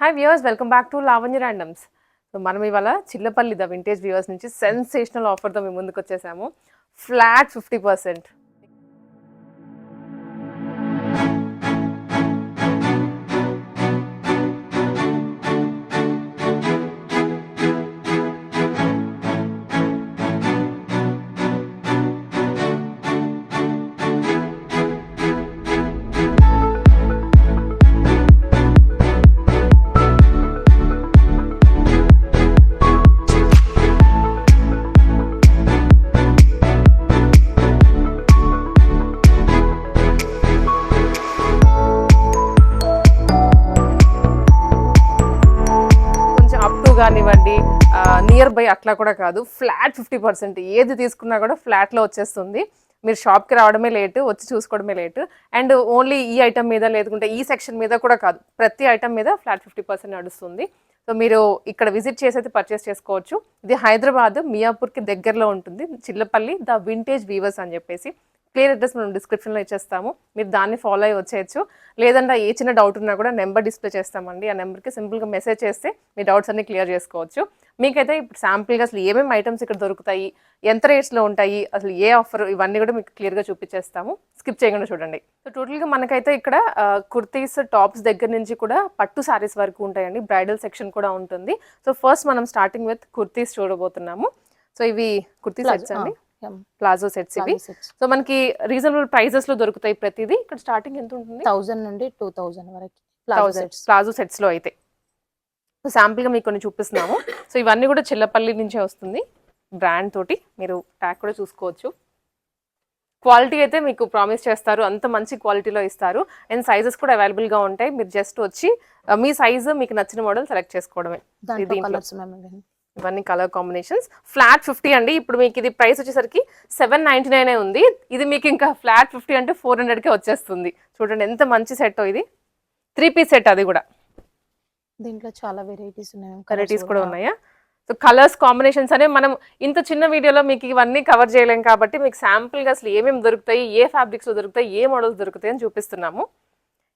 Hi viewers welcome back to Lavanya randoms so మనం ఇవాళ Chillapalli the vintage viewers నుంచి sensational ఆఫర్తో మేము ముందుకు వచ్చేసాము. ఫ్లాట్ ఫిఫ్టీ పర్సెంట్ కానివ్వండి నియర్ బై అట్లా కూడా కాదు ఫ్లాట్ ఫిఫ్టీ పర్సెంట్ ఏది తీసుకున్నా కూడా ఫ్లాట్లో వచ్చేస్తుంది. మీరు షాప్కి రావడమే లేటు వచ్చి చూసుకోవడమే లేటు అండ్ ఓన్లీ ఈ ఐటమ్ మీద లేదుకుంటే ఈ సెక్షన్ మీద కూడా కాదు ప్రతి ఐటమ్ మీద ఫ్లాట్ ఫిఫ్టీ పర్సెంట్ నడుస్తుంది. సో మీరు ఇక్కడ విజిట్ చేసి అయితే పర్చేస్ చేసుకోవచ్చు. ఇది హైదరాబాద్ మియాపూర్కి దగ్గరలో ఉంటుంది చిల్లపల్లి ద వింటేజ్ వీవర్స్ అని చెప్పేసి. క్లియర్ అడ్రస్ మనం డిస్క్రిప్షన్లో ఇచ్చేస్తాము. మీరు దాన్ని ఫాలో అయ్యి వచ్చేయచ్చు. లేదంటే ఏ చిన్న డౌట్ ఉన్నా కూడా నెంబర్ డిస్ప్లే చేస్తామండి. ఆ నెంబర్కి సింపుల్గా మెసేజ్ చేస్తే మీ డౌట్స్ అన్ని క్లియర్ చేసుకోవచ్చు. మీకైతే ఇప్పుడు శాంపుల్గా అసలు ఏమేమి ఐటమ్స్ ఇక్కడ దొరుకుతాయి ఎంత రేట్స్లో ఉంటాయి అసలు ఏ ఆఫర్ ఇవన్నీ కూడా మీకు క్లియర్గా చూపించేస్తాము. స్కిప్ చేయకుండా చూడండి. సో టోటల్గా మనకైతే ఇక్కడ కుర్తీస్ టాప్స్ దగ్గర నుంచి కూడా పట్టు సారీస్ వరకు ఉంటాయండి. బ్రైడల్ సెక్షన్ కూడా ఉంటుంది. సో ఫస్ట్ మనం స్టార్టింగ్ విత్ కుర్తీస్ చూడబోతున్నాము. సో ఇవి కుర్తీ సెట్స్ అండి. ప్లాజో సెట్స్ ఇవి. సో మనకి రీజనబుల్ ప్రైజెస్లో దొరుకుతాయి ప్రతిదీ. ఇక్కడ స్టార్టింగ్ ఎంత ఉంటుంది? థౌజండ్ నుండి టూ థౌజండ్ వరకు. థౌసండ్. ప్లాజో సెట్స్లో అయితే. సో శాంపుల్గా మీకు కొన్ని చూపిస్తున్నాము. సో ఇవన్నీ కూడా చిల్లపల్లి నుంచే వస్తుంది. బ్రాండ్ తోటి మీరు ట్యాగ్ కూడా చూసుకోవచ్చు. క్వాలిటీ అయితే మీకు ప్రామిస్ చేస్తారు. అంత మంచి క్వాలిటీలో ఇస్తారు. అండ్ సైజెస్ కూడా అవైలబుల్గా ఉంటాయి. మీరు జస్ట్ వచ్చి మీ సైజు మీకు నచ్చిన మోడల్ సెలెక్ట్ చేసుకోవడమే. దాంట్లో ఇవన్నీ కలర్ కాంబినేషన్స్ ఫ్లాట్ ఫిఫ్టీ అండి. ఇప్పుడు మీకు ఇది ప్రైస్ వచ్చేసరికి సెవెన్ నైన్టీ నైన్ ఉంది. ఇది మీకు ఇంకా ఫ్లాట్ ఫిఫ్టీ అంటే ఫోర్ హండ్రెడ్కే వచ్చేస్తుంది. చూడండి ఎంత మంచి సెట్ ఇది. త్రీ పీస్ సెట్ అది కూడా. దీంట్లో చాలా వెరైటీస్ ఉన్నాయి. వెరైటీస్ కూడా. ఉన్నాయా? సో కలర్స్ కాంబినేషన్స్ అనే మనం ఇంత చిన్న వీడియోలో మీకు ఇవన్నీ కవర్ చేయలేం కాబట్టి మీకు శాంపుల్గా అసలు ఏమేమి దొరుకుతాయి ఏ ఫ్యాబ్రిక్స్లో దొరుకుతాయి ఏ మోడల్స్ దొరుకుతాయి అని చూపిస్తున్నాము.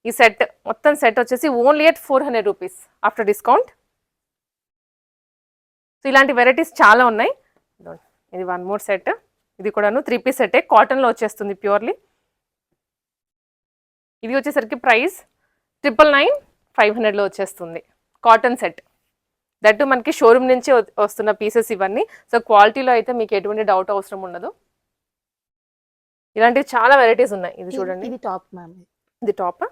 ఈ సెట్ మొత్తం సెట్ వచ్చేసి only at four hundred rupees after discount so ఇలాంటి వెరైటీస్ చాలా ఉన్నాయి. ఇది వన్ మోర్ సెట్ ఇది కూడాను త్రీ పీస్ సెట్టే కాటన్లో వచ్చేస్తుంది ప్యూర్లీ ఇది వచ్చేసరికి ప్రైస్ ట్రిపుల్ నైన్ ఫైవ్ హండ్రెడ్లో వచ్చేస్తుంది. కాటన్ సెట్ దట్ మనకి షోరూమ్ నుంచి వస్తున్న పీసెస్ ఇవన్నీ. సో క్వాలిటీలో అయితే మీకు ఎటువంటి డౌట్ అవసరం ఉండదు. ఇలాంటివి చాలా వెరైటీస్ ఉన్నాయి. ఇది ఇది- చూడండి. ఇది టాప్ మ్యామ్ ఇది టాప్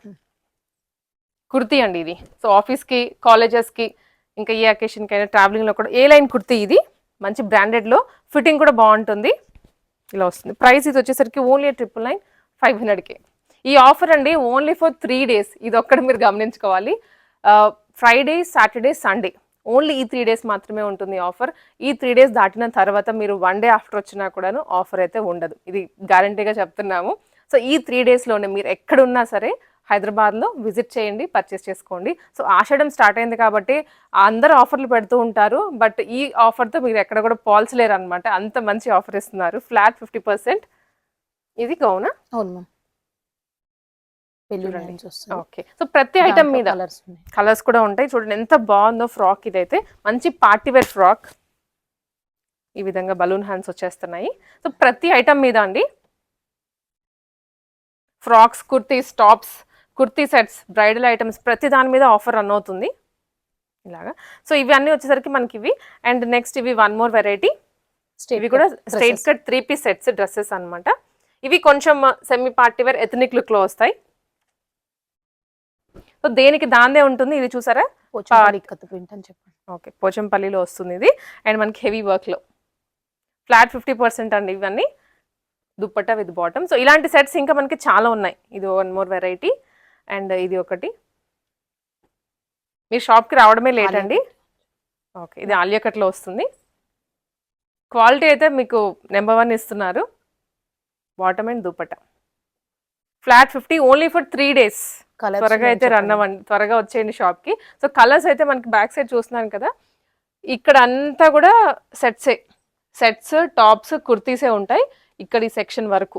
కుర్తీ అండి ఇది. సో ఆఫీస్కి కాలేజెస్కి ఇంకా ఏ అకేషన్కైనా అయినా ట్రావెలింగ్లో కూడా ఏ లైన్ కుర్తీ ఇది మంచి బ్రాండెడ్లో ఫిట్టింగ్ కూడా బాగుంటుంది. ఇలా వస్తుంది. ప్రైస్ ఇది వచ్చేసరికి ఓన్లీ ట్రిపుల్ నైన్ ఫైవ్ హండ్రెడ్కి ఈ ఆఫర్ అండి ఓన్లీ ఫర్ త్రీ డేస్ ఇది ఒక్కటి మీరు గమనించుకోవాలి. ఫ్రైడే సాటర్డే సండే ఓన్లీ ఈ త్రీ డేస్ మాత్రమే ఉంటుంది ఆఫర్ ఈ త్రీ డేస్ దాటిన తర్వాత మీరు వన్ డే ఆఫ్టర్ వచ్చినా కూడాను ఆఫర్ అయితే ఉండదు. ఇది గ్యారంటీగా చెప్తున్నాము. సో ఈ త్రీ డేస్లోనే మీరు ఎక్కడున్నా సరే హైదరాబాద్లో విజిట్ చేయండి పర్చేస్ చేసుకోండి. సో ఆషాఢం స్టార్ట్ అయింది కాబట్టి అందరూ ఆఫర్లు పెడుతూ ఉంటారు. బట్ ఈ ఆఫర్తో మీరు ఎక్కడ కూడా పోల్చలేరు అనమాట అంత మంచి ఆఫర్ ఇస్తున్నారు. Flat fifty percent. ఇది గౌనా? అవును మ్యామ్. ఓకే. సో ప్రతి ఐటమ్ మీద ఉన్నాయి. కలర్స్ కూడా ఉంటాయి. చూడండి ఎంత బాగుందో ఫ్రాక్ ఇదైతే. మంచి పార్టీ వేర్ ఫ్రాక్. ఈ విధంగా బలూన్ హ్యాండ్స్ వచ్చేస్తున్నాయి. సో ప్రతి ఐటమ్ మీద అండి. Frocks kurtis tops kurti sets bridal items ప్రతి దాని మీద ఆఫర్ రన్ అవుతుంది. ఇలాగా. సో ఇవి అన్నీ వచ్చేసరికి మనకి ఇవి. అండ్ నెక్స్ట్ ఇవి వన్ మోర్ వెరైటీ. ఇవి కూడా straight. Cut three piece sets dresses అన్నమాట. ఇవి కొంచెం సెమీ పార్టీ వేర్ ఎథనిక్ లుక్లో వస్తాయి. సో దేనికి దాందే ఉంటుంది ఇది చూసారా? ఓకే పోచంపల్లిలో వస్తుంది ఇది. అండ్ మనకి హెవీ వర్క్లో ఫ్లాట్ ఫిఫ్టీ పర్సెంట్ అండి ఇవన్నీ. Dupatta with bottom. సో ఇలాంటి సెట్స్ ఇంకా మనకి చాలా ఉన్నాయి. ఇది వన్ మోర్ వెరైటీ. అండ్ ఇది ఒకటి. మీరు షాప్కి రావడమే లేట్ అండి. ఓకే ఇది ఆలియా కట్లో వస్తుంది. క్వాలిటీ అయితే మీకు నెంబర్ వన్ ఇస్తున్నారు. Bottom and dupatta flat fifty only for three days. త్వరగా అయితే రన్. అవ్వండి త్వరగా వచ్చేయండి షాప్కి. సో కలర్స్ అయితే మనకి బ్యాక్ సైడ్ చూస్తున్నాను కదా ఇక్కడ అంతా కూడా సెట్సే. సెట్స్ టాప్స్ కుర్తీసే ఉంటాయి. ఇక్కడ ఈ సెక్షన్ వరకు.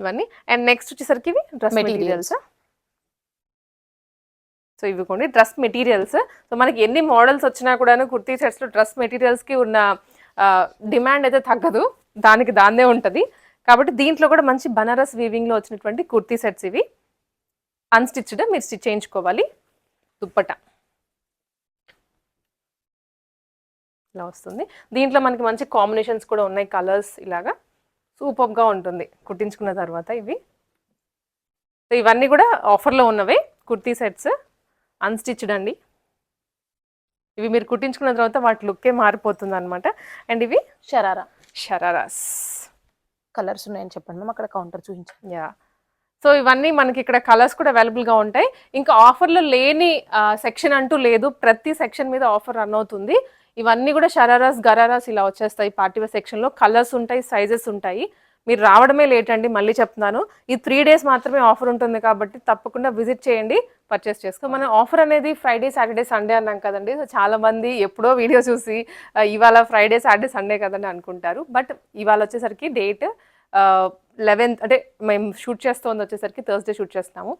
ఇవన్నీ. అండ్ నెక్స్ట్ వచ్చేసరికి ఇవి డ్రెస్. మెటీరియల్స్ సో ఇవి కొన్ని డ్రెస్ మెటీరియల్స్ సో మనకి ఎన్ని మోడల్స్ వచ్చినా కూడాను కుర్తీ సెట్స్లో డ్రెస్ మెటీరియల్స్కి ఉన్న డిమాండ్ అయితే తగ్గదు. దానికి దాన్నే ఉంటుంది. కాబట్టి దీంట్లో కూడా మంచి బనారస్ వీవింగ్లో వచ్చినటువంటి కుర్తీ సెట్స్ ఇవి. అన్స్టిచ్డ్ మీరు స్టిచ్ చేయించుకోవాలి. దుప్పట. ఇలా వస్తుంది. దీంట్లో మనకి మంచి కాంబినేషన్స్ కూడా ఉన్నాయి కలర్స్ ఇలాగా. సూపర్గా ఉంటుంది. కుట్టించుకున్న తర్వాత ఇవి. సో ఇవన్నీ కూడా ఆఫర్లో ఉన్నవే. కుర్తీ సెట్స్. అన్స్టిచ్డ్ అండి. ఇవి మీరు కుట్టించుకున్న తర్వాత వాటి లుక్కే మారిపోతుంది అనమాట అండ్ ఇవి షరారా. షరారాస్. కలర్స్ ఉన్నాయని చెప్పండి మ్యామ్. అక్కడ కౌంటర్ చూపించండి. యా సో ఇవన్నీ మనకి ఇక్కడ కలర్స్ కూడా అవైలబుల్గా ఉంటాయి. ఇంకా ఆఫర్లో లేని సెక్షన్ అంటూ లేదు. ప్రతి సెక్షన్ మీద ఆఫర్ రన్ అవుతుంది. ఇవన్నీ కూడా షరారాస్ గరారాస్ ఇలా వచ్చేస్తాయి. పార్టీవేర్ సెక్షన్లో కలర్స్ ఉంటాయి సైజెస్ ఉంటాయి. మీరు రావడమే లేట్ అండి మళ్ళీ చెప్తున్నాను. ఈ త్రీ డేస్ మాత్రమే ఆఫర్ ఉంటుంది కాబట్టి తప్పకుండా విజిట్ చేయండి పర్చేస్ చేసుకో. మన ఆఫర్ అనేది ఫ్రైడే సాటర్డే సండే అన్నాం కదండి. సో చాలామంది ఎప్పుడో వీడియో చూసి ఇవాళ ఫ్రైడే సాటర్డే సండే కదండి అనుకుంటారు. బట్ ఇవాళ వచ్చేసరికి డేట్ లెవెన్త్ అంటే మేము షూట్ చేస్తోంది వచ్చేసరికి థర్స్డే షూట్ చేస్తాము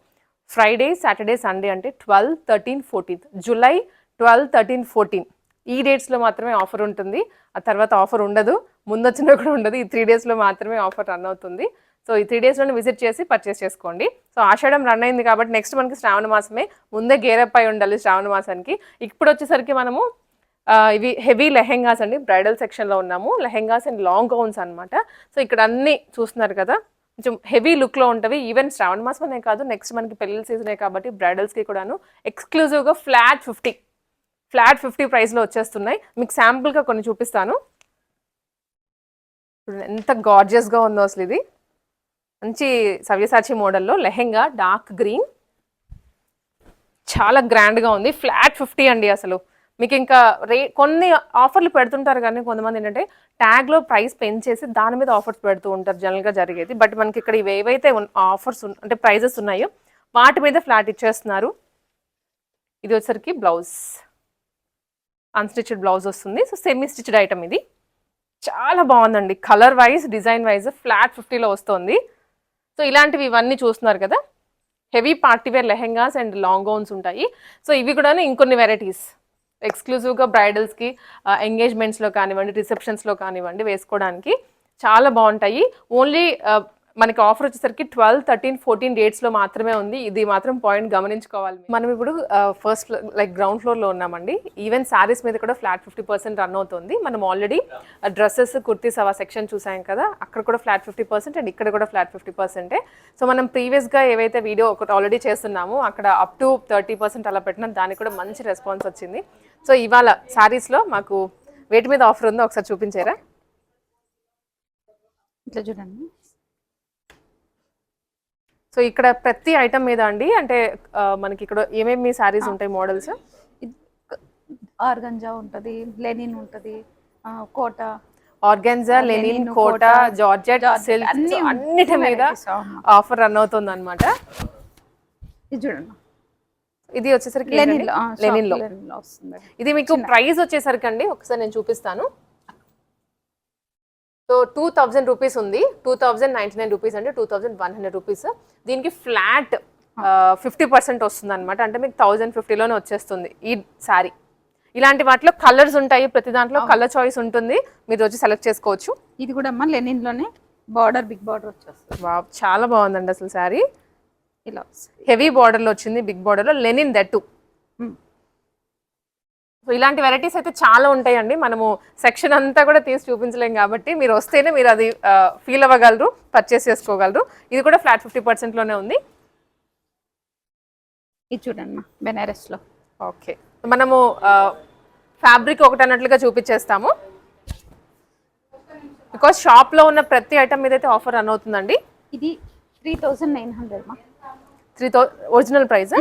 ఫ్రైడే సాటర్డే సండే అంటే twelve thirteen fourteenth. July twelve thirteen fourteen. ఈ డేట్స్లో మాత్రమే ఆఫర్ ఉంటుంది. ఆ తర్వాత ఆఫర్ ఉండదు. ముందు వచ్చినా కూడా ఉండదు. ఈ త్రీ డేస్లో మాత్రమే ఆఫర్ రన్ అవుతుంది. సో ఈ త్రీ డేస్లోనే విజిట్ చేసి పర్చేస్ చేసుకోండి. సో ఆషాఢం రన్ అయింది కాబట్టి నెక్స్ట్ మనకి శ్రావణ మాసమే. ముందే గేరప్ అయి ఉండాలి శ్రావణ మాసానికి. ఇప్పుడు వచ్చేసరికి మనము ఇవి హెవీ లెహెంగాస్ అండి. బ్రైడల్ సెక్షన్లో ఉన్నాము. లెహెంగాస్ అండ్ లాంగ్ గౌన్స్ అనమాట సో ఇక్కడ అన్నీ చూస్తున్నారు కదా. కొంచెం హెవీ లుక్లో ఉంటవి. ఈవెన్ శ్రావణ మాసం అనే కాదు నెక్స్ట్ మనకి పెళ్ళిళ్ళ సీజనే కాబట్టి బ్రైడల్స్కి కూడాను. ఎక్స్క్లూజివ్గా ఫ్లాట్ ఫిఫ్టీ ఫ్లాట్ ఫిఫ్టీ ప్రైస్లో వచ్చేస్తున్నాయి. మీకు శాంపుల్గా కొన్ని చూపిస్తాను. ఎంత గార్జియస్గా ఉందో అసలు ఇది. మంచి సవ్యసాచి మోడల్లో లెహెంగా డార్క్ గ్రీన్. చాలా గ్రాండ్గా ఉంది. ఫ్లాట్ ఫిఫ్టీ అండి అసలు. మీకు ఇంకా రే కొన్ని ఆఫర్లు పెడుతుంటారు కానీ కొంతమంది ఏంటంటే ట్యాగ్లో ప్రైస్ పెంచేసి దాని మీద ఆఫర్స్ పెడుతూ ఉంటారు జనరల్గా జరిగేది. బట్ మనకి ఇక్కడ ఇవి ఏవైతే ఆఫర్స్ అంటే ప్రైజెస్ ఉన్నాయో వాటి మీద ఫ్లాట్ ఇచ్చేస్తున్నారు. ఇది వచ్చరికి బ్లౌజ్. అన్స్టిచ్డ్ బ్లౌజ్ వస్తుంది. సో సెమీ స్టిచ్డ్ ఐటమ్ ఇది. చాలా బాగుందండి. Colour wise design wise flat ఫిఫ్టీలో వస్తుంది. సో ఇలాంటివి ఇవన్నీ చూస్తున్నారు కదా. Heavy party wear lehengas and long gowns ఉంటాయి. సో ఇవి కూడా ఇంకొన్ని వెరైటీస్ ఎక్స్క్లూజివ్గా బ్రైడల్స్కి ఎంగేజ్మెంట్స్లో కానివ్వండి రిసెప్షన్స్లో కానివ్వండి వేసుకోవడానికి చాలా బాగుంటాయి. ఓన్లీ మనకి ఆఫర్ వచ్చేసరికి ట్వెల్వ్ థర్టీన్ ఫోర్టీన్ డేట్స్లో మాత్రమే ఉంది. ఇది మాత్రం పాయింట్ గమనించుకోవాలి మనం ఇప్పుడు ఫస్ట్ లైక్ గ్రౌండ్ ఫ్లోర్లో ఉన్నామండి. ఈవెన్ శారీస్ మీద కూడా ఫ్లాట్ ఫిఫ్టీ పర్సెంట్ రన్ అవుతుంది. మనం ఆల్రెడీ డ్రెస్సెస్ కుర్తీస్ అవ సెక్షన్ చూసాం కదా అక్కడ కూడా ఫ్లాట్ ఫిఫ్టీ పర్సెంట్ అండ్ ఇక్కడ కూడా ఫ్లాట్ ఫిఫ్టీ పర్సెంటే సో మనం ప్రీవియస్గా ఏవైతే వీడియో ఒకటి ఆల్రెడీ చేస్తున్నామో అక్కడ అప్ టు థర్టీ పర్సెంట్ అలా పెట్టినా. దానికి కూడా మంచి రెస్పాన్స్ వచ్చింది. సో ఇవాళ శారీస్లో మాకు వేటి మీద ఆఫర్ ఉందో ఒకసారి చూపించారా? ఇట్లా చూడండి. సో ఇక్కడ ప్రతి ఐటమ్ మీద అండి అంటే మనకి ఇక్కడ ఏమేమి శారీస్ ఉంటాయి మోడల్స్ ఆర్గంజా ఉంటది లెనిన్ ఉంటది Kota. Organza linen Kota georgette silk అన్ని అన్నిటి మీద. ఆఫర్ రన్ అవుతుంది అనమాట ఇది చూడండి. ఇది వచ్చేసరికి లెనిన్లో ఇది మీకు ప్రైస్ వచ్చేసరికి అండి ఒకసారి నేను చూపిస్తాను. సో టూ థౌజండ్ రూపీస్ ఉంది. Two thousand ninety nine rupees అంటే two thousand one hundred rupees. దీనికి ఫ్లాట్ ఫిఫ్టీ పర్సెంట్ వస్తుంది అనమాట అంటే మీకు థౌజండ్ ఫిఫ్టీలోనే వచ్చేస్తుంది ఈ శారీ ఇలాంటి వాటిలో కలర్స్ ఉంటాయి. ప్రతి దాంట్లో కలర్ చాయిస్ ఉంటుంది. మీరు వచ్చి సెలెక్ట్ చేసుకోవచ్చు. ఇది కూడా అమ్మ లెనిన్లోనే బార్డర్ బిగ్ బార్డర్ వచ్చేస్తుంది. వావ్! చాలా బాగుందండి అసలు శారీ ఇలా హెవీ బార్డర్లో వచ్చింది బిగ్ బార్డర్లో లెనిన్ దట్టు. సో ఇలాంటి వెరైటీస్ అయితే చాలా ఉంటాయండి. మనము సెక్షన్ అంతా కూడా తీసి చూపించలేం కాబట్టి మీరు వస్తేనే మీరు అది ఫీల్ అవ్వగలరు పర్చేస్ చేసుకోగలరు. ఇది కూడా ఫ్లాట్ ఫిఫ్టీ పర్సెంట్లోనే ఉంది. ఇది చూడండి అమ్మ బెనారస్లో. ఓకే. మనము ఫ్యాబ్రిక్ ఒకటి అన్నట్లుగా చూపించేస్తాము. బికాస్ షాప్లో ఉన్న ప్రతి ఐటమ్ మీద అయితే ఆఫర్ రన్ అవుతుందండి. ఇది త్రీ థౌజండ్ నైన్ హండ్రెడ్ మా. Three thou original price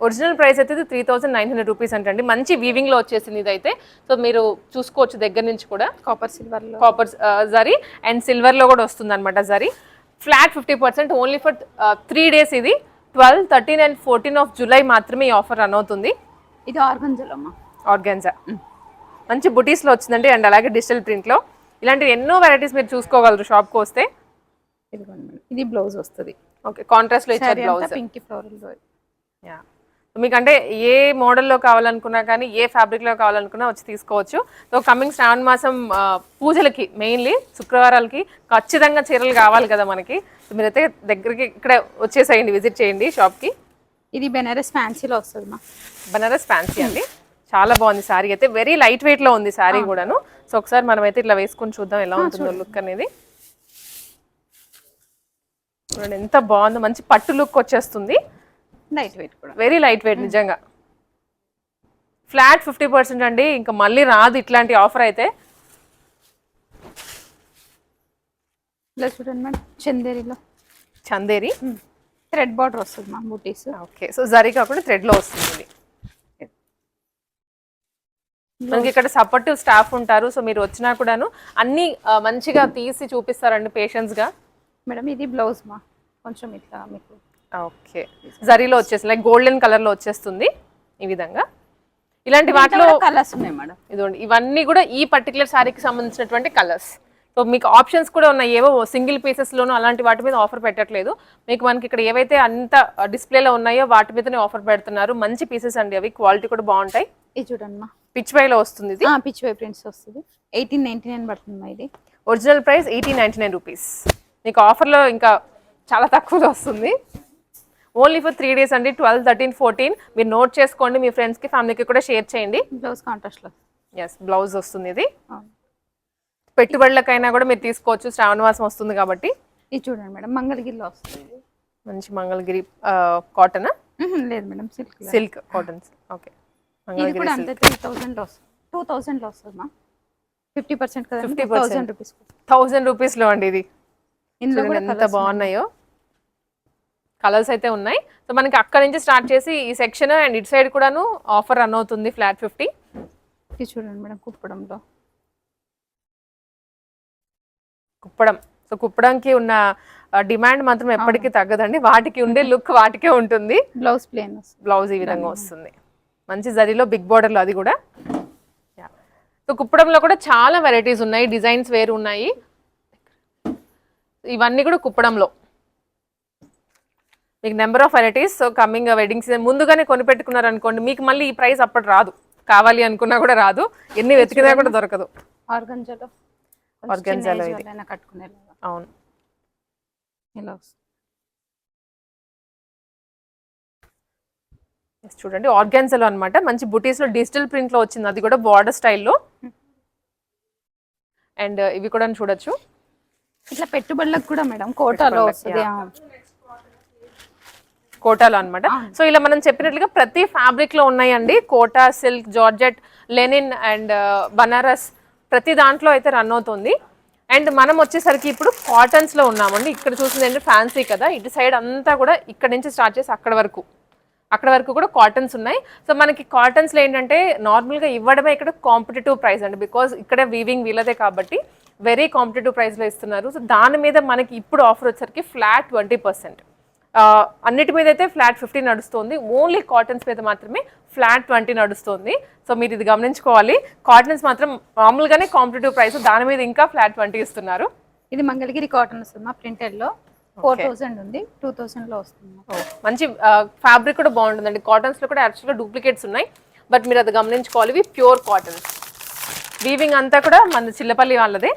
original price అయితే three thousand nine hundred rupees అంటండి. మంచి వీవింగ్లో వచ్చేసింది ఇదైతే. సో మీరు చూసుకోవచ్చు దగ్గర నుంచి కూడా. కాపర్ సిల్వర్లో. కాపర్ జరీ అండ్ సిల్వర్లో కూడా వస్తుంది అనమాట zari flat fifty percent only for three days ఇది. Twelve thirteen and fourteen of July మాత్రమే ఈ ఆఫర్ రన్ అవుతుంది. ఇది ఆర్గంజలో అమ్మ. ఆర్గాన్జా మంచి బుటీస్లో వచ్చిందండి. అండ్ అలాగే డిజిటల్ ప్రింట్లో ఇలాంటి ఎన్నో వెరైటీస్ మీరు చూసుకోగలరు షాప్కి వస్తే. ఇది బ్లౌజ్ వస్తుంది. ఓకే కాంట్రాస్ట్లో ఇచ్చారు బ్లౌజ్ పింక్ ఫ్లోరల్ యా మీకంటే ఏ మోడల్లో కావాలనుకున్నా కానీ ఏ ఫ్యాబ్రిక్లో కావాలనుకున్నా వచ్చి తీసుకోవచ్చు. సో కమింగ్ శ్రావణ మాసం పూజలకి మెయిన్లీ శుక్రవారాలకి ఖచ్చితంగా చీరలు కావాలి కదా మనకి. మీరైతే దగ్గరికి ఇక్కడ వచ్చేసేయండి విజిట్ చేయండి షాప్కి. ఇది బెనారస్ ఫ్యాన్సీలో వస్తుంది మా. బనారస్ ఫ్యాన్సీ అండి. చాలా బాగుంది శారీ అయితే వెరీ లైట్ వెయిట్లో ఉంది శారీ కూడాను. సో ఒకసారి మనం అయితే ఇట్లా వేసుకొని చూద్దాం ఎలా ఉంటుందో లుక్ అనేది. చూడండి ఎంత బాగుందో మంచి పట్టు లుక్ వచ్చేస్తుంది. లైట్ వెయిట్ కూడా. వెరీ లైట్ వెయిట్ నిజంగా. ఫ్లాట్ ఫిఫ్టీ పర్సెంట్ అండి. ఇంకా మళ్ళీ రాదు ఇట్లాంటి ఆఫర్ అయితే. ఇలా చూడండి మేడం చందేరిలో. చందేరి? థ్రెడ్ బార్డర్ వస్తుంది మా బూటీస్ ఓకే సో జరీ కాకుండా థ్రెడ్లో వస్తుంది మనకి ఇక్కడ సపోర్టివ్ స్టాఫ్ ఉంటారు. సో మీరు వచ్చినా కూడాను అన్ని మంచిగా తీసి చూపిస్తారండి పేషెన్స్గా. మేడం ఇది బ్లౌజ్ మా. కొంచెం ఇట్లా మీకు ఓకే. జరీలో వచ్చేసి లైక్ గోల్డెన్ కలర్లో వచ్చేస్తుంది ఈ విధంగా. ఇలాంటి వాటిలో కలర్స్ ఉన్నాయి మేడం. ఇదిగోండి ఇవన్నీ కూడా ఈ పర్టికులర్ శారీకి సంబంధించినటువంటి కలర్స్ సో మీకు ఆప్షన్స్ కూడా ఉన్నాయి. ఏవో సింగిల్ పీసెస్లోనూ అలాంటి వాటి మీద ఆఫర్ పెట్టట్లేదు. మీకు మనకి ఇక్కడ ఏవైతే అంత డిస్ప్లేలో ఉన్నాయో వాటి మీదనే ఆఫర్ పెడుతున్నారు. మంచి పీసెస్ అండి అవి. క్వాలిటీ కూడా బాగుంటాయి. ఇది చూడండి పిచ్ వైలో వస్తుంది ఇది. పిచ్ వై ప్రింట్స్ వస్తుంది. ఎయిటీన్ నైన్టీ నైన్ పడుతుంది ఇది. Original price eighteen ninety nine rupees మీకు ఆఫర్లో ఇంకా చాలా తక్కువలో వస్తుంది. ఓన్లీ ఫర్ త్రీ డేస్ అండి ట్వెల్వ్ థర్టీన్ ఫోర్టీన్. మీరు నోట్ చేసుకోండి మీ ఫ్రెండ్స్కి ఫ్యామిలీకి కూడా షేర్ చేయండి. బ్లౌజ్ కాంట్రాస్ట్లో ఎస్ బ్లౌజ్ వస్తుంది ఇది. పెట్టుబడులకైనా కూడా మీరు తీసుకోవచ్చు శ్రావణ మాసం వస్తుంది కాబట్టి. ఇది చూడండి మేడం మంగళగిరిలో వస్తుంది. మంచి మంగళగిరి కాటన్ లేదు madam silk silk cottons okay ఇది కూడా అంతే త్రీ థౌసండ్లో వస్తుంది. టూ థౌసండ్లో వస్తుంది మా. ఫిఫ్టీ పర్సెంట్ కదా 50% థౌసండ్ రూపీస్ రూపీస్లో అండి ఇది. ఇందులో కూడా ఎంత బాగున్నాయో. కలర్స్ అయితే ఉన్నాయి. సో మనకి అక్కడ నుంచి స్టార్ట్ చేసి ఈ సెక్షన్ అండ్ ఇటు సైడ్ కూడాను ఆఫర్ రన్ అవుతుంది ఫ్లాట్ ఫిఫ్టీ. చూడండి మేడం కుప్పడంలో. కుప్పడం. సో కుప్పడంకి ఉన్న డిమాండ్ మాత్రం ఎప్పటికీ తగ్గదండి. వాటికి ఉండే లుక్ వాటికే ఉంటుంది. బ్లౌజ్ ప్లేన్ బ్లౌజ్ ఈ విధంగా వస్తుంది. మంచి జరీలో బిగ్ బార్డర్లో అది కూడా. సో కుప్పడంలో కూడా చాలా వెరైటీస్ ఉన్నాయి. డిజైన్స్ వేరు ఉన్నాయి. ఇవన్నీ కూడా కుప్పడంలో. మీకు number of varieties so coming wedding season ముందుగానే కొనిపెట్టుకున్నారు అనుకోండి మీకు మళ్ళీ ఈ ప్రైస్ అప్పుడు రాదు. కావాలి అనుకున్నా కూడా రాదు. ఎన్ని వెతికినా కూడా దొరకదు. ఆర్గంజాలో. ఇది. అవును. ఇలా చూడండి ఆర్గాన్సలో అన్నమాట. మంచి బుటీస్లో డిజిటల్ ప్రింట్లో వచ్చింది. అది కూడా బార్డర్ స్టైల్లో అండ్ ఇవి కూడా చూడొచ్చు. ఇట్లా పెట్టుబడులకు కూడా మేడం కోటాలో వస్తుంది కోటాలో అన్నమాట. సో ఇలా మనం చెప్పినట్లుగా ప్రతి ఫ్యాబ్రిక్లో ఉన్నాయండి. Kota silk georgette linen and Banaras ప్రతి దాంట్లో అయితే రన్ అవుతుంది. అండ్ మనం వచ్చేసరికి ఇప్పుడు కాటన్స్లో ఉన్నామండి. ఇక్కడ చూసింది ఏంటంటే ఫ్యాన్సీ కదా. ఇటు సైడ్ అంతా కూడా ఇక్కడ నుంచి స్టార్ట్ చేసి అక్కడ వరకు. అక్కడ వరకు కూడా కాటన్స్ ఉన్నాయి. సో మనకి కాటన్స్లో ఏంటంటే నార్మల్గా ఇవ్వడమే ఇక్కడ కాంపిటేటివ్ ప్రైస్ అండి. బికాజ్ ఇక్కడ వీవింగ్ వీలదే కాబట్టి వెరీ కాంపిటేటివ్ ప్రైస్లో ఇస్తున్నారు. సో దాని మీద మనకి ఇప్పుడు ఆఫర్ వచ్చేసరికి ఫ్లాట్ ట్వంటీ పర్సెంట్. అన్నిటి మీద అయితే ఫ్లాట్ ఫిఫ్టీ నడుస్తుంది. ఓన్లీ కాటన్స్ మీద మాత్రమే ఫ్లాట్ ట్వంటీ నడుస్తుంది. సో మీరు ఇది గమనించుకోవాలి. కాటన్స్ మాత్రం మామూలుగానే కాంపిటేటివ్ ప్రైస్ దాని మీద ఇంకా ఫ్లాట్ ట్వంటీ ఇస్తున్నారు. ఇది మంగళగిరి కాటన్ వస్తుంది మా ప్రింటెడ్లో. ఫోర్ థౌసండ్ ఉంది టూ థౌసండ్లో వస్తుంది. మంచి ఫ్యాబ్రిక్ కూడా బాగుంటుందండి. కాటన్స్లో కూడా యాక్చువల్గా డూప్లికేట్స్ ఉన్నాయి. బట్ మీరు అది గమనించుకోవాలి. ఇవి ప్యూర్ కాటన్స్. వీవింగ్ అంతా కూడా మన చిల్లపల్లి వాళ్ళదే.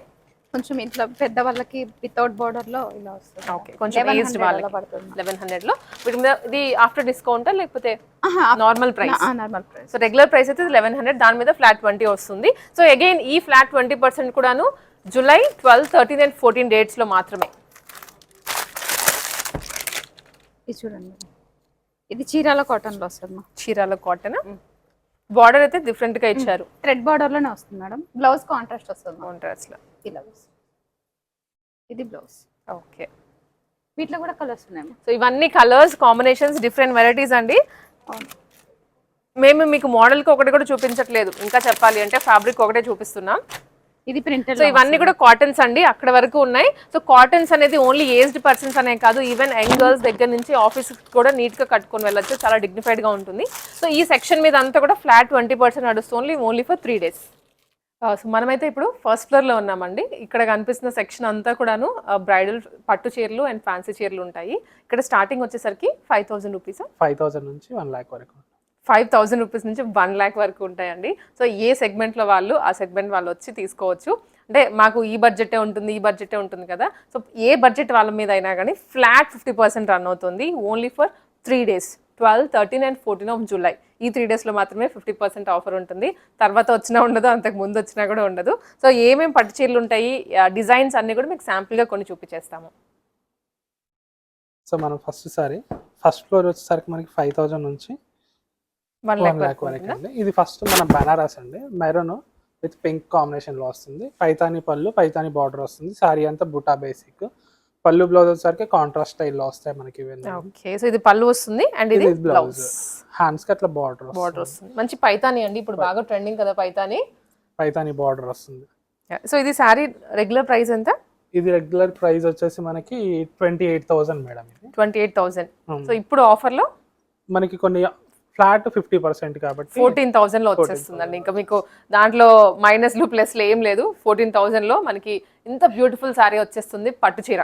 కొంచెం ఇట్లా పెద్ద వాళ్ళకి వితౌట్ బోర్డర్లో ఇలా వస్తుంది. ఓకే కొంచెం ఏజ్డ్ 1100 అలా వాళ్ళకి. పడుతుంది. లెవెన్ హండ్రెడ్లో. వీటి మీద ఇది ఆఫ్టర్ డిస్కౌంట్ లేకపోతే normal price normal price so regular price అయితే లెవెన్ హండ్రెడ్ దాని మీద ఫ్లాట్ ట్వంటీ వస్తుంది. సో అగైన్ ఈ ఫ్లాట్ ట్వంటీ పర్సెంట్ కూడాను July twelve thirteen and fourteen డేట్స్లో మాత్రమే. ఇది చూడండి. ఇది చీరాల కాటన్లో వస్తుంది మా చీరాల కాటన్ బార్డర్ అయితే డిఫరెంట్గా ఇచ్చారు. థ్రెడ్ బార్డర్లోనే వస్తుంది మేడం. బ్లౌజ్ కాంట్రాస్ట్ వస్తుంది కాంట్రాస్ట్లో. ఇలా వస్తుంది ఇది బ్లౌజ్. ఓకే. వీటిలో కూడా కలర్స్ ఉన్నాయి సో ఇవన్నీ కలర్స్ కాంబినేషన్స్ డిఫరెంట్ వెరైటీస్ అండి. మేము మీకు మోడల్కి ఒకటి కూడా చూపించట్లేదు. ఇంకా చెప్పాలి అంటే ఫ్యాబ్రిక్ ఒకటే చూపిస్తున్నాం. ఇది ప్రింటెడ్ సో ఇవన్నీ కూడా కాటన్స్ అండి అక్కడ వరకు ఉన్నాయి. సో కాటన్స్ అనేది ఓన్లీ ఏజ్డ్ పర్సన్స్ అనే కాదు ఈవెన్ యంగ్ గర్ల్స్ దగ్గర నుంచి ఆఫీస్ కూడా నీట్గా కట్టుకొని వెళ్ళొచ్చు. చాలా డిగ్నిఫైడ్గా ఉంటుంది. సో ఈ సెక్షన్ మీద అంతా కూడా ఫ్లాట్ ట్వంటీ పర్సెంట్ నడుస్తుంది only for three days so మనమైతే ఇప్పుడు ఫస్ట్ ఫ్లోర్లో ఉన్నామండి. ఇక్కడ కనిపిస్తున్న సెక్షన్ అంతా కూడాను బ్రైడల్ పట్టు చీరలు అండ్ ఫ్యాన్సీ చీరలు ఉంటాయి. ఇక్కడ స్టార్టింగ్ వచ్చేసరికి five thousand rupees five thousand నుంచి వన్ ల్యాక్ వరకు ఫైవ్ థౌజండ్ రూపీస్ నుంచి వన్ ల్యాక్ వరకు ఉంటాయండి. సో ఏ సెగ్మెంట్లో వాళ్ళు ఆ సెగ్మెంట్ వాళ్ళు వచ్చి తీసుకోవచ్చు. అంటే మాకు ఈ బడ్జెటే ఉంటుంది ఈ బడ్జెటే ఉంటుంది కదా. సో ఏ బడ్జెట్ వాళ్ళ మీద అయినా కానీ ఫ్లాట్ ఫిఫ్టీ పర్సెంట్ రన్ అవుతుంది. Only for three days twelve thirteen and fourteen of July. ఈ త్రీ డేస్లో మాత్రమే ఫిఫ్టీ పర్సెంట్ ఆఫర్ ఉంటుంది. తర్వాత వచ్చినా ఉండదు అంతకు ముందు వచ్చినా కూడా ఉండదు. సో ఏమేమి పట్టు చీరలు ఉంటాయి డిజైన్స్ అన్నీ కూడా మీకు శాంపుల్గా కొన్ని చూపించేస్తాము. సో మనం ఫస్ట్ సారి ఫస్ట్ ఫ్లోర్ వచ్చేసరికి మనకి ఫైవ్ థౌజండ్ నుంచి వన్ ల్యాక్ వరకు? అండి ఇది ఫస్ట్ మన బనారస్ అండి. మెరూన్ విత్ పింక్ కాంబినేషన్లో వస్తుంది. పైతాని పళ్ళు పైతాని బార్డర్ వస్తుంది. సారీ అంతా బుటా బేసిక్ పళ్ళు బ్లౌజ్ వచ్చేసరికి కాంట్రాస్ట్ స్టైల్లో వస్తాయి మనకి ఇవన్నీ. ఓకే సో ఇది పళ్ళు వస్తుంది అండ్ ఇది బ్లౌజ్ హ్యాండ్స్కి అట్లా బార్డర్ బార్డర్ వస్తుంది. మంచి పైతాని అండి ఇప్పుడు బాగా ట్రెండింగ్ కదా పైతాని. పైతాని బార్డర్ వస్తుంది. సో ఇది శారీ రెగ్యులర్ ప్రైస్ ఎంత? ఇది రెగ్యులర్ ప్రైస్ వచ్చేసి మనకి twenty eight thousand madam twenty eight thousand. So ఇప్పుడు ఆఫర్లో మనకి కొన్ని ఫ్లాట్ ఫిఫ్టీ పర్సెంట్ కాబట్టి ఫోర్టీన్ థౌసండ్లో వచ్చేస్తుందండి. ఇంకా మీకు దాంట్లో మైనస్లు ప్లస్లు ఏం లేదు. ఫోర్టీన్ థౌసండ్లో మనకి ఇంత బ్యూటిఫుల్ శారీ వచ్చేస్తుంది పట్టు చీర.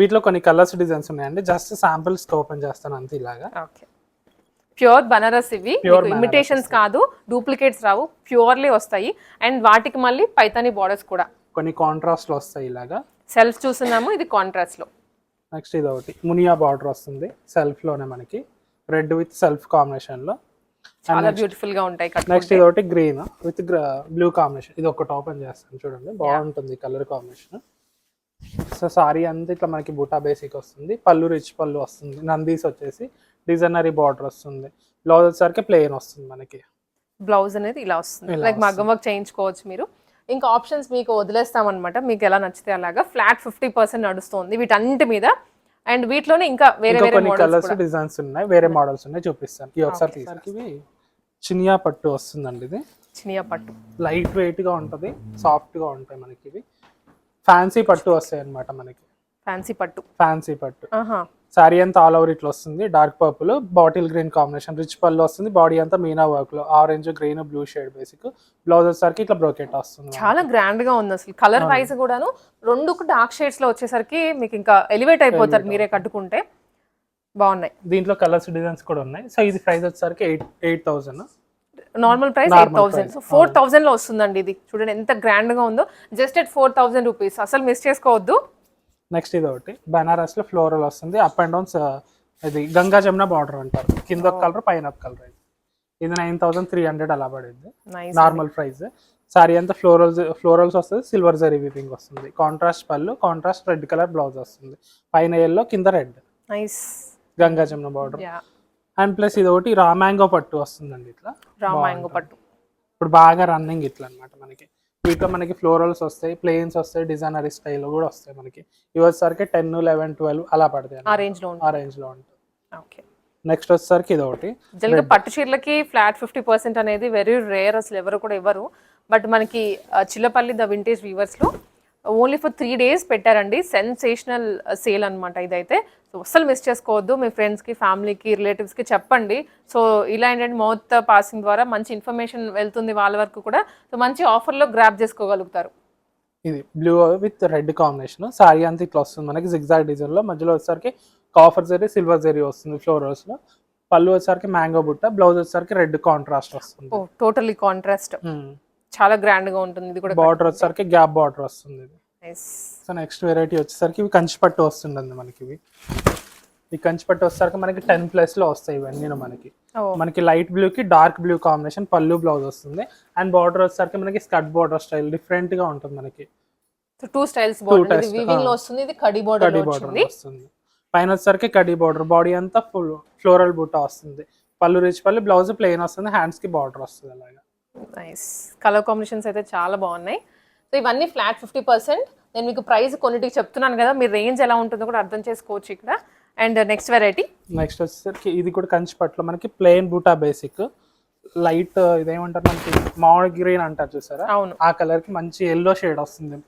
వీటిలో కొన్ని కలర్స్ డిజైన్స్ ఉన్నాయండి. జస్ట్ శాంపిల్స్ ఓపెన్ చేస్తాను అంతే ఇలాగా. ఓకే. ప్యూర్ బనారస్ ఇవి. ఇమిటేషన్స్ కాదు డూప్లికేట్స్ రావు ప్యూర్లీ వస్తాయి. అండ్ వాటికి మళ్ళీ పైతాని బార్డర్స్ కూడా. కొన్ని కాంట్రాస్ట్లో వస్తాయి ఇలాగా. సెల్ఫ్ చూస్తున్నాము ఇది కాంట్రాస్ట్లో. నెక్స్ట్ ఇది ఒకటి మునియా బార్డర్ వస్తుంది. సెల్ఫ్లోనే మనకి. రెడ్ విత్ సెల్ఫ్ కాంబినేషన్లో. చాలా బ్యూటిఫుల్గా ఉంటాయి నెక్స్ట్ ఇది ఒకటి గ్రీన్ విత్ బ్లూ కాంబినేషన్ ఇది ఒకటి ఓపెన్ చేస్తాను చూడండి. బాగుంటుంది కలర్ కాంబినేషన్ సో సారీ అంతా ఇట్లా మనకి బుటా బేసిక్ వస్తుంది. పళ్ళు రిచ్ పళ్ళు వస్తుంది. నందీస్ వచ్చేసి డిజైనరీ బార్డర్ వస్తుంది. బ్లౌజ్ వచ్చేసరికి ప్లెయిన్ వస్తుంది మనకి. బ్లౌజ్ అనేది ఇలా వస్తుంది. లైక్ మగ్గం వర్క్ చేయించుకోవచ్చు మీరు. ఇంకా ఆప్షన్స్ మీకు వదిలేస్తాం అనమాట మీకు ఎలా నచ్చితే అలాగా. ఫ్లాట్ ఫిఫ్టీ పర్సెంట్ నడుస్తుంది వీటన్నిటి మీద. అండ్ వీటిలోనే ఇంకా వేరే వేరే కలర్స్ డిజైన్స్ ఉన్నాయి. వేరే మోడల్స్ ఉన్నాయి చూపిస్తాను. ఇది ఒకసారి చినియా పట్టు వస్తుందండి ఇది. చినియా పట్టు లైట్ వెయిట్గా ఉంటది. సాఫ్ట్గా ఉంటాయి మనకి ఇవి. ఫ్యాన్సీ పట్టు వస్తాయి అన్నమాట మనకి. ఫ్యాన్సీ పట్టు. ఫ్యాన్సీ పట్టు. సారీ అంతా ఆల్ ఓవర్ ఇట్లా వస్తుంది. Dark purple bottle green combination rich pallu వస్తుంది. బాడీ అంతా మీనా వర్క్లో. Orange green blue shade basic blouse వచ్చేసరికి ఇట్లా బ్రోకెట్ వస్తుంది చాలా గ్రాండ్గా ఉంది అసలు. కలర్ వైజ్ కూడాను రెండు డార్క్ షేడ్స్లో వచ్చేసరికి మీకు ఇంకా ఎలివేట్ అయిపోతారు మీరే కట్టుకుంటే. బాగున్నాయి. దీంట్లో కలర్స్ డిజైన్స్ కూడా ఉన్నాయి. సో ఇది ప్రైస్ వచ్చేసరికి eight eight thousand normal price eight thousand. So four థౌసండ్లో వస్తుందండి ఇది. చూడండి ఎంత గ్రాండ్గా ఉందో. Just at four thousand rupees అసలు మిస్ చేసుకోవద్దు. నెక్స్ట్ ఇది ఒకటి. బనారస్లో ఫ్లోరల్ వస్తుంది. అప్ అండ్ డౌన్స్ ఇది గంగా జమున బార్డర్ అంటారు. కింద ఒక కలర్ పైన ఒక కలర్ ఇది నైన్ థౌసండ్ త్రీ హండ్రెడ్ అలా పడింది. నార్మల్ ప్రైస్ సారీ అంతా ఫ్లోరల్స్ ఫ్లోరల్స్ వస్తుంది. సిల్వర్ జరీ వీవింగ్ వస్తుంది. Contrast pallu contrast red colour blouse వస్తుంది. పైన ఎల్లో కింద red nice Ganga Jamuna border and plus ఇది ఒకటి రా మ్యాంగో పట్టు వస్తుందండి ఇట్లా. రామాయంగో పట్టు. ఇప్పుడు బాగా రన్నింగ్ ఇట్లా అన్నమాట మనకి. వీటిలో మనకి ఫ్లోరల్స్ వస్తాయి ప్లెయిన్స్ వస్తాయి డిజైనరీ స్టైల్ కూడా వస్తాయి మనకి. ఇవి వచ్చేసరికి టెన్ లెవెన్ ట్వెల్వ్ అలా పడతాయి ఆ. రేంజ్లో ఆ రేంజ్లో ఉంటుంది. ఓకే. నెక్స్ట్ వచ్చేసరికి ఇది ఒకటి జనరల్గా పట్టు చీరలకి ఫ్లాట్ ఫిఫ్టీ పర్సెంట్ అనేది వెరీ రేర్ అసలు ఎవరు కూడా ఇవ్వరు. బట్ మనకి చిల్లపల్లి ద వింటేజ్ వీవర్స్లో ఓన్లీ ఫర్ త్రీ డేస్ పెట్టారండి. సెన్సేషనల్ సేల్ అనమాట ఇదైతే. సో అస్సలు మిస్ చేసుకోవద్దు మీ ఫ్రెండ్స్కి ఫ్యామిలీకి రిలేటివ్స్కి చెప్పండి. సో ఇలా ఏంటంటే మౌత్ పాసింగ్ ద్వారా మంచి ఇన్ఫర్మేషన్ వెళ్తుంది వాళ్ళ వరకు కూడా. సో మంచి ఆఫర్లో గ్రాప్ చేసుకోగలుగుతారు. ఇది blue with red combination. Sari అంతా ఇట్లా వస్తుంది మనకి జిగ్జాగ్ డిజైన్లో మధ్యలో వచ్చేసరికి కాఫర్ జరీ సిల్వర్ జరీ వస్తుంది ఫ్లోరల్స్లో పళ్ళు వచ్చేసరికి మ్యాంగో బుట్ట బ్లౌజ్ వచ్చేసరికి రెడ్ కాంట్రాస్ట్ వస్తుంది. Totally contrast. చాలా గ్రాండ్గా ఉంటుంది. ఇది కూడా బార్డర్ వచ్చేసరికి గ్యాప్ బార్డర్ వస్తుంది ఇది. సో నెక్స్ట్ వెరైటీ వచ్చేసరికి ఇవి కంచిపట్టు వస్తుందండి మనకి ఇవి. ఈ కంచిపట్టు వచ్చేసరికి మనకి టెన్ ప్లస్లో వస్తాయి ఇవన్నీ మనకి. ఓ మనకి లైట్ బ్లూ కి డార్క్ బ్లూ కాంబినేషన్ పళ్ళు బ్లౌజ్ వస్తుంది. అండ్ బార్డర్ వచ్చేసరికి మనకి స్కర్ట్ బార్డర్ స్టైల్ డిఫరెంట్గా ఉంటుంది మనకి. టూ స్టైల్స్ బార్డర్ ఇది types, వీవింగ్లో ఆ. వస్తుంది ఇది కడి బార్డర్ వస్తుంది. పైన వచ్చేసరికి కడి బార్డర్ బాడీ అంతా ఫుల్ ఫ్లోరల్ బూటా వస్తుంది. పళ్ళు రిచ్ పళ్ళు బ్లౌజ్ ప్లెయిన్ వస్తుంది హ్యాండ్స్కి బార్డర్ వస్తుంది అలాగా. నైస్ కలర్ కాంబినేషన్స్ అయితే చాలా బాగున్నాయి. సో ఇవన్నీ ఫ్లాట్ ఫిఫ్టీ పర్సెంట్ నేను మీకు ప్రైస్ కొన్నిటికి చెప్తున్నాను కదా మీ రేంజ్ ఎలా ఉంటుందో కూడా అర్థం చేసుకోవచ్చు ఇక్కడ. అండ్ నెక్స్ట్ వెరైటీ నెక్స్ట్ వచ్చేసరికి ఇది కూడా కంచి పట్టులో మనకి ప్లెయిన్ బూటా బేసిక్ లైట్ ఇదేమంటారు మనకి? మామిడి గ్రీన్ అంటారు చూసారా? అవును. ఆ కలర్కి మంచి ఎల్లో షేడ్ వస్తుంది.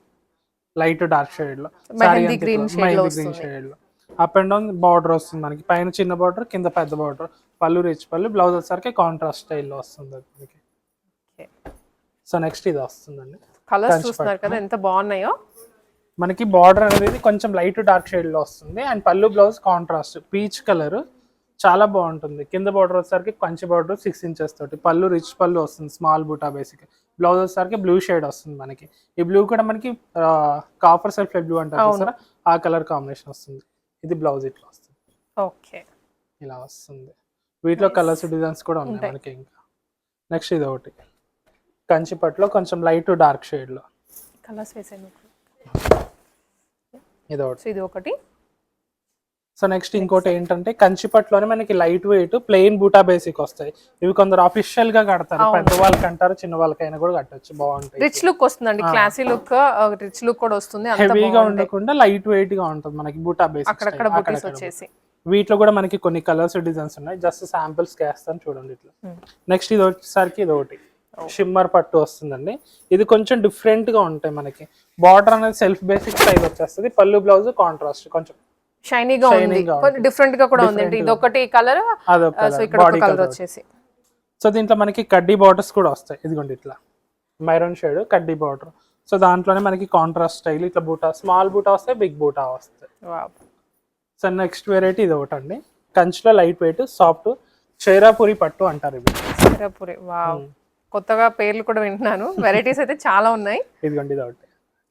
లైట్ డార్క్ షేడ్లో. గ్రీన్. షేడ్లో అప్ అండ్ డౌన్ బార్డర్ వస్తుంది మనకి. పైన చిన్న బార్డర్ కింద పెద్ద బార్డర్ పళ్ళు రిచ్ పళ్ళు బ్లౌజ్ వచ్చేసరికి కాంట్రాస్ట్ స్టైల్లో వస్తుంది మనకి. సో నెక్స్ట్ ఇది వస్తుందండి. కలర్స్ చూస్తున్నారు కదా ఎంత బాగున్నాయో? మనకి బార్డర్ అనేది కొంచెం లైట్ డార్క్ షేడ్లో వస్తుంది. అండ్ పళ్ళు బ్లౌజ్ కాంట్రాస్ట్ పీచ్ కలర్ చాలా బాగుంటుంది. కింద బార్డర్ వచ్చేసరికి కంచి బార్డర్ సిక్స్ ఇంచెస్ తోటి. పళ్ళు రిచ్ పళ్ళు వస్తుంది స్మాల్ బూటా బేసిక్ బ్లౌజ్ వచ్చేసరికి బ్లూ షేడ్ వస్తుంది మనకి. ఈ బ్లూ కూడా మనకి కాపర్ సెల్ఫ్ బ్లూ అంటారు. చూసారా? ఆ కలర్ కాంబినేషన్ వస్తుంది. ఇది బ్లౌజ్ ఇట్లా వస్తుంది. ఓకే. ఇలా వస్తుంది. వీటిలో. కలర్స్ డిజైన్స్ కూడా ఉన్నాయి. మనకి ఇంకా. నెక్స్ట్ ఇది ఒకటి. కంచి పట్టులో కొంచెం లైట్ డార్క్ షేడ్లో కలర్స్ వేసాను ఇది ఒకటి సో ఇది ఒకటి సో నెక్స్ట్ ఇంకోటి ఏంటంటే కంచి పట్టులోనే మనకి light weight plain buta basic వస్తాయి. ఇవి కొందరు అఫీషియల్గా కడతారు. పెద్ద వాళ్ళకి అంటారు చిన్న వాళ్ళకైనా కూడా కట్టొచ్చు. బాగుంటాయి. రిచ్ లుక్ వస్తుందండి. క్లాసీ లుక్ రిచ్ లుక్ కూడా వస్తుంది. హెవీగా. ఉండకుండా లైట్ వెయిట్గా ఉంటుంది మనకి బూటా బేసిక్ అక్కడక్కడ బుటీస్ వచ్చేసి. వీటిలో కూడా మనకి కొన్ని కలర్స్ డిజైన్స్ ఉన్నాయి. జస్ట్ శాంపిల్స్ వేస్తాను చూడండి ఇట్లా. నెక్స్ట్ ఇది వచ్చేసరికి ఇది ఒకటి. షిమ్మర్ పట్టు వస్తుందండి. ఇది కొంచెం డిఫరెంట్గా ఉంటాయి మనకి. బార్డర్ అనేది సెల్ఫ్ బేసిక్ స్టైల్ వచ్చేస్తుంది. పళ్ళు బ్లౌజ్ కాంట్రాస్ట్ కొంచెం షైనీగా ఉంది. డిఫరెంట్గా కూడా ఉంది. Different ఇది ఒకటి కలర్ సో ఇక్కడ కలర్ వచ్చేసి. సో దీంట్లో మనకి కడ్డీ బార్డర్స్ కూడా వస్తాయి. ఇదిగోండి ఇట్లా. మైరన్ షేడ్ కడ్డీ బార్డర్ సో దాంట్లోనే మనకి కాంట్రాస్ట్ స్టైల్ ఇట్లా బూటా స్మాల్ బూటా వస్తాయి బిగ్ బూటా వస్తాయి. వావ్ సో నెక్స్ట్ వెరైటీ ఇది ఒకటి అండి కంచిలో లైట్ వెయిట్ సాఫ్ట్ చైరాపురి పట్టు అంటారు ఇవి. సిరపురి వావ్ కొత్తగా పేర్లు కూడా వింటున్నాను. వెరైటీస్ అయితే చాలా ఉన్నాయి. ఇదిగోండి ఇది ఒకటి.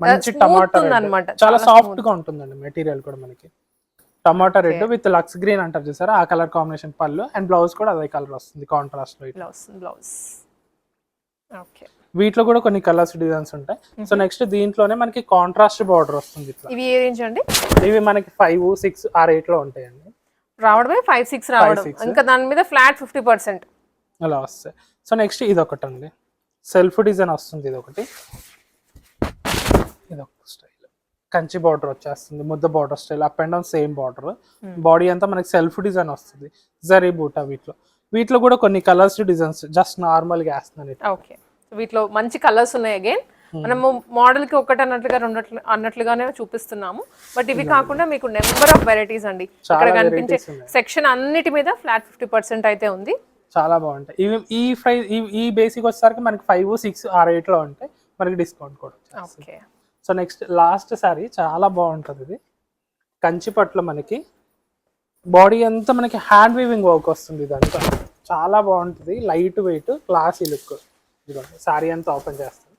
మంచి టమాటా రెడ్ చాలా సాఫ్ట్గా ఉంటుందండి మెటీరియల్ కూడా మనకి. టమాటా రెడ్ విత్ లక్స్ గ్రీన్ అంటారు చూసారా? ఆ colour combination pallu and blouse కూడా అదే కలర్ వస్తుంది కాంట్రాస్ట్లో ఇట్లా. బ్లౌజ్ బ్లౌజ్ ఓకే వీటిలో కూడా కొన్ని కలర్స్ డిజైన్స్ ఉంటాయి. సో నెక్స్ట్ దీంట్లోనే మనకి కాంట్రాస్ట్ బార్డర్ వస్తుంది ఇట్లా. ఇవి ఏ రేంజ్ అండి? ఇవి మనకి ఫైవ్ సిక్స్ ఆ రేట్లో ఉంటాయండి. రావడమే ఫైవ్ సిక్స్ రావడం. ఇంకా దాని మీద ఫ్లాట్ ఫిఫ్టీ పర్సెంట్ అలా వస్తాయి. సో నెక్స్ట్ ఇది ఒకటి అండి సెల్ఫ్ డిజైన్ వస్తుంది ఇది ఒకటి ఇది ఒక స్టైల్. కంచి బార్డర్ వచ్చేస్తుంది ముద్ద border style up and down same border. Body అంతా మనకి సెల్ఫ్ డిజైన్ వస్తుంది జరీ బూటా వీటిలో. వీటిలో కూడా కొన్ని కలర్స్ డిజైన్స్ జస్ట్ నార్మల్గా వేస్తున్నాను ఓకే. వీటిలో మంచి కలర్స్ ఉన్నాయి అగైన్. మనము మోడల్కి ఒకటి అన్నట్లుగా రెండట్లు అన్నట్లుగానే చూపిస్తున్నాము. బట్ ఇవి కాకుండా మీకు నెంబర్ ఆఫ్ వెరైటీస్ అండి. ఇక్కడ కనిపించే. సెక్షన్ అన్నిటి మీద ఫ్లాట్ ఫిఫ్టీ పర్సెంట్ అయితే ఉంది. చాలా బాగుంటాయి. ఇవి ఈ ప్రైస్ ఈ బేసిక్ వచ్చేసరికి మనకి ఫైవ్ సిక్స్ ఆ రేట్లో ఉంటాయి. మనకి డిస్కౌంట్ కూడా సో నెక్స్ట్ లాస్ట్ సారీ చాలా బాగుంటుంది ఇది. కంచి పట్టులో మనకి బాడీ అంతా మనకి హ్యాండ్ వీవింగ్ వర్క్ వస్తుంది ఇదంతా. చాలా బాగుంటుంది. లైట్ వెయిట్ క్లాసీ లుక్ ఇదిగోండి సారీ అంతా ఓపెన్ చేస్తాను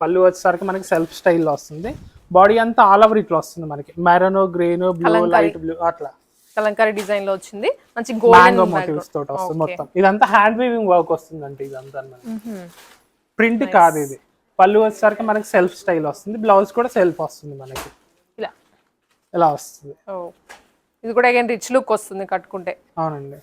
పళ్ళు వచ్చేసరికి మనకి సెల్ఫ్ స్టైల్లో వస్తుంది. బాడీ అంతా ఆల్ ఓవర్ ఇట్లా వస్తుంది మనకి. Maroon green blue. Light blue అట్లా. కలంకారీ డిజైన్లో వచ్చింది. మంచి గోల్డెన్ మోటివ్స్ తోటి వస్తుంది మొత్తం. ఇదంతా హ్యాండ్ వీవింగ్ వర్క్ వస్తుంది అంటే ఇదంతా ప్రింట్ కాదు ఇది. పళ్ళు వచ్చేసరికి మనకి సెల్ఫ్ స్టైల్ వస్తుంది. బ్లౌజ్ కూడా సెల్ఫ్ వస్తుంది మనకి. ఇలా. ఇలా వస్తుంది. ఓ ఇది కూడా అగైన్ రిచ్ లుక్ వస్తుంది కట్టుకుంటే. అవునండి.